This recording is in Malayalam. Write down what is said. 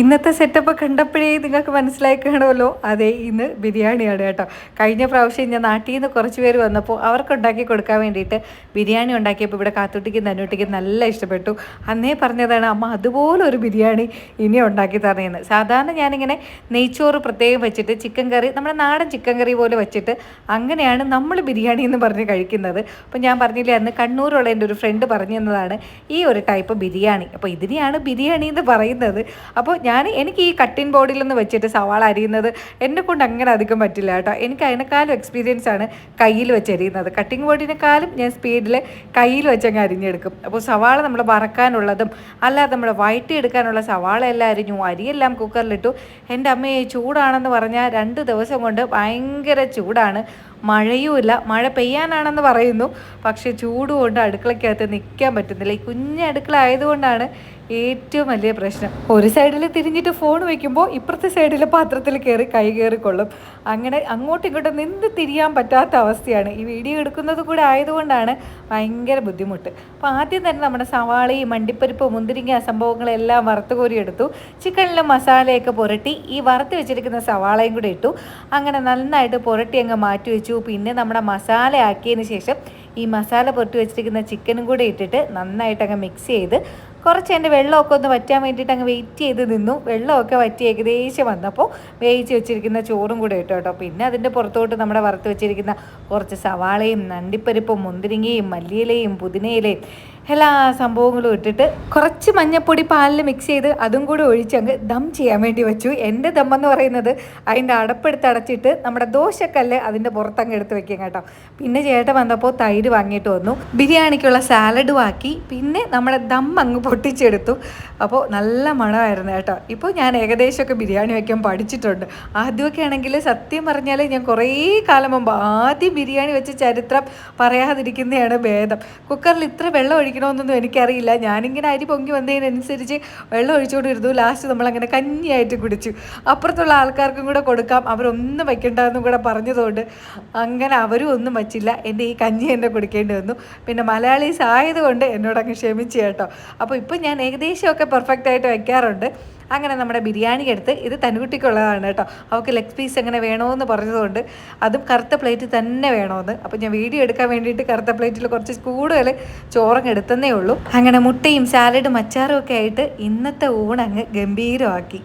ഇന്നത്തെ സെറ്റപ്പ് കണ്ടപ്പോഴേ നിങ്ങൾക്ക് മനസ്സിലായി കാണുമല്ലോ അതെ ഇന്ന് ബിരിയാണിയാണ് കേട്ടോ. കഴിഞ്ഞ പ്രാവശ്യം ഞാൻ നാട്ടിൽ നിന്ന് കുറച്ച് പേര് വന്നപ്പോൾ അവർക്ക് ഉണ്ടാക്കി കൊടുക്കാൻ വേണ്ടിയിട്ട് ബിരിയാണി ഉണ്ടാക്കിയപ്പോൾ ഇവിടെ കാത്തുട്ടിക്കും തന്നൂട്ടിക്കും നല്ല ഇഷ്ടപ്പെട്ടു. അന്നേ പറഞ്ഞതാണ് അമ്മ അതുപോലെ ഒരു ബിരിയാണി ഇനി ഉണ്ടാക്കി തരണേന്ന്. സാധാരണ ഞാനിങ്ങനെ നെയ്ച്ചോറ് പ്രത്യേകം വെച്ചിട്ട് ചിക്കൻ കറി നമ്മുടെ നാടൻ ചിക്കൻ കറി പോലെ വെച്ചിട്ട് അങ്ങനെയാണ് നമ്മൾ ബിരിയാണി എന്ന് പറഞ്ഞ് കഴിക്കുന്നത്. അപ്പോൾ ഞാൻ പറഞ്ഞില്ലേ അന്ന് കണ്ണൂരുള്ള എന്റെ ഒരു ഫ്രണ്ട് പറഞ്ഞു തന്നതാണ് ഈ ഒരു ടൈപ്പ് ബിരിയാണി. അപ്പോൾ ഇതിനെയാണ് ബിരിയാണി എന്ന് പറയുന്നത്. അപ്പോൾ ഞാൻ എനിക്ക് ഈ കട്ടിൻ ബോർഡിൽ നിന്ന് വെച്ചിട്ട് സവാള അരിയുന്നത് എന്നെ കൊണ്ട് അങ്ങനെ അധികം പറ്റില്ല കേട്ടോ. എനിക്ക് അതിനേക്കാളും എക്സ്പീരിയൻസ് ആണ് കയ്യിൽ വെച്ച് അരിയുന്നത്. കട്ടിങ് ബോർഡിനേക്കാളും ഞാൻ സ്പീഡിൽ കയ്യിൽ വെച്ചങ്ങ് അരിഞ്ഞെടുക്കും. അപ്പോൾ സവാള നമ്മൾ വറക്കാനുള്ളതും അല്ലാതെ നമ്മൾ വയറ്റി എടുക്കാനുള്ള സവാള എല്ലാം അരിഞ്ഞു അരിയെല്ലാം കുക്കറിലിട്ടു എന്റെ അമ്മയെ ചൂടാണെന്ന് പറഞ്ഞാൽ രണ്ട് ദിവസം കൊണ്ട് ഭയങ്കര ചൂടാണ്. മഴയുമില്ല മഴ പെയ്യാനാണെന്ന് പറയുന്നു. പക്ഷേ ചൂട് കൊണ്ട് അടുക്കളയ്ക്കകത്ത് നിൽക്കാൻ പറ്റുന്നില്ല. ഈ കുഞ്ഞ് അടുക്കള ആയതുകൊണ്ടാണ് ഏറ്റവും വലിയ പ്രശ്നം. ഒരു സൈഡിൽ തിരിഞ്ഞിട്ട് ഫോൺ വയ്ക്കുമ്പോൾ ഇപ്പുറത്തെ സൈഡിൽ പാത്രത്തിൽ കയറി കൈ കയറിക്കൊള്ളും അങ്ങനെ അങ്ങോട്ടും ഇങ്ങോട്ടും നിന്ന് തിരിയാൻ പറ്റാത്ത അവസ്ഥയാണ്. ഈ വീഡിയോ എടുക്കുന്നത് കൂടെ ആയതുകൊണ്ടാണ് ഭയങ്കര ബുദ്ധിമുട്ട്. അപ്പോൾ ആദ്യം തന്നെ നമ്മുടെ സവാളയും മണ്ടിപ്പരിപ്പ് മുന്തിരിങ്ങ സംഭവങ്ങളെല്ലാം വറുത്ത് കോരി എടുത്തു. ചിക്കനിലെ മസാലയൊക്കെ പുരട്ടി ഈ വറുത്ത് വെച്ചിരിക്കുന്ന സവാളയും കൂടെ ഇട്ടു. അങ്ങനെ നന്നായിട്ട് പുരട്ടി അങ്ങ് മാറ്റി വെച്ചു. പിന്നെ നമ്മുടെ മസാല ആക്കിയതിന് ശേഷം ഈ മസാല പുരട്ടി വെച്ചിരിക്കുന്ന ചിക്കനും കൂടെ ഇട്ടിട്ട് നന്നായിട്ട് അങ്ങ് മിക്സ് ചെയ്ത് കുറച്ച് എന്റെ വെള്ളമൊക്കെ ഒന്ന് വറ്റാൻ വേണ്ടിയിട്ട് അങ്ങ് വെയിറ്റ് ചെയ്ത് നിന്നു. വെള്ളമൊക്കെ വറ്റി ഏകദേശം വന്നപ്പോൾ വേവിച്ച് വെച്ചിരിക്കുന്ന ചോറും കൂടെ ഇട്ടു കേട്ടോ. പിന്നെ അതിന്റെ പുറത്തോട്ട് നമ്മുടെ വറുത്ത് വെച്ചിരിക്കുന്ന കുറച്ച് സവാളയും നണ്ടിപ്പരിപ്പും മുന്തിരിങ്ങയും മല്ലിയിലയും പുതിനയിലയും എല്ലാ സംഭവങ്ങളും ഇട്ടിട്ട് കുറച്ച് മഞ്ഞപ്പൊടി പാലിൽ മിക്സ് ചെയ്ത് അതും കൂടി ഒഴിച്ച് അങ്ങ് ദം ചെയ്യാൻ വേണ്ടി വെച്ചു. എന്റെ ദം എന്ന് പറയുന്നത് അതിന്റെ അടപ്പെടുത്ത് അടച്ചിട്ട് നമ്മുടെ ദോശക്കല്ല് അതിന്റെ പുറത്തങ്ങ് എടുത്ത് വെക്കും കേട്ടോ. പിന്നെ ചേട്ടൻ വന്നപ്പോൾ തൈര് വാങ്ങിയിട്ട് വന്നു. ബിരിയാണിക്കുള്ള സാലഡും ആക്കി പിന്നെ നമ്മുടെ ദം അങ്ങ് പൊട്ടിച്ചെടുത്തു. അപ്പോൾ നല്ല മണമായിരുന്നു കേട്ടോ. ഇപ്പോൾ ഞാൻ ഏകദേശമൊക്കെ ബിരിയാണി വയ്ക്കാൻ പഠിച്ചിട്ടുണ്ട്. ആദ്യമൊക്കെ ആണെങ്കിൽ സത്യം പറഞ്ഞാൽ ഞാൻ കുറേ കാലം മുമ്പ് ആദ്യം ബിരിയാണി വെച്ച ചരിത്രം പറയാതിരിക്കുന്നതാണ് ഭേദം. കുക്കറിൽ ഇത്ര വെള്ളം ഒഴിക്കണമെന്നൊന്നും എനിക്കറിയില്ല. ഞാനിങ്ങനെ അരി പൊങ്ങി വന്നതിനനുസരിച്ച് വെള്ളം ഒഴിച്ചുകൊണ്ടിരുന്നു. ലാസ്റ്റ് നമ്മളങ്ങനെ കഞ്ഞിയായിട്ട് കുടിച്ചു. അപ്പുറത്തുള്ള ആൾക്കാർക്കും കൂടെ കൊടുക്കാം. അവരൊന്നും വയ്ക്കണ്ടെന്നും കൂടെ പറഞ്ഞതുകൊണ്ട് അങ്ങനെ അവരും ഒന്നും വച്ചില്ല. എന്റെ ഈ കഞ്ഞി എന്നെ കുടിക്കേണ്ടി വന്നു. പിന്നെ മലയാളീസ് ആയതുകൊണ്ട് എന്നോട് അങ്ങ് ക്ഷമിച്ചു കേട്ടോ. അപ്പോൾ ഇപ്പം ഞാൻ ഏകദേശമൊക്കെ പെർഫെക്റ്റ് ആയിട്ട് വയ്ക്കാറുണ്ട് അങ്ങനെ നമ്മുടെ ബിരിയാണി എടുത്ത് ഇത് തനുകുട്ടിക്കുള്ളതാണ് കേട്ടോ. അവൾക്ക് ലെഗ് പീസ് എങ്ങനെ വേണമെന്ന് പറഞ്ഞതുകൊണ്ട് അതും കറുത്ത പ്ലേറ്റ് തന്നെ വേണമെന്ന് അപ്പോൾ ഞാൻ വീഡിയോ എടുക്കാൻ വേണ്ടിയിട്ട് കറുത്ത പ്ലേറ്റിൽ കുറച്ച് കൂടുതൽ ചോറങ്ങ് എടുത്തന്നേ ഉള്ളൂ. അങ്ങനെ മുട്ടയും സാലഡും അച്ചാറും ഒക്കെ ആയിട്ട് ഇന്നത്തെ ഊണങ്ങ് ഗംഭീരമാക്കി.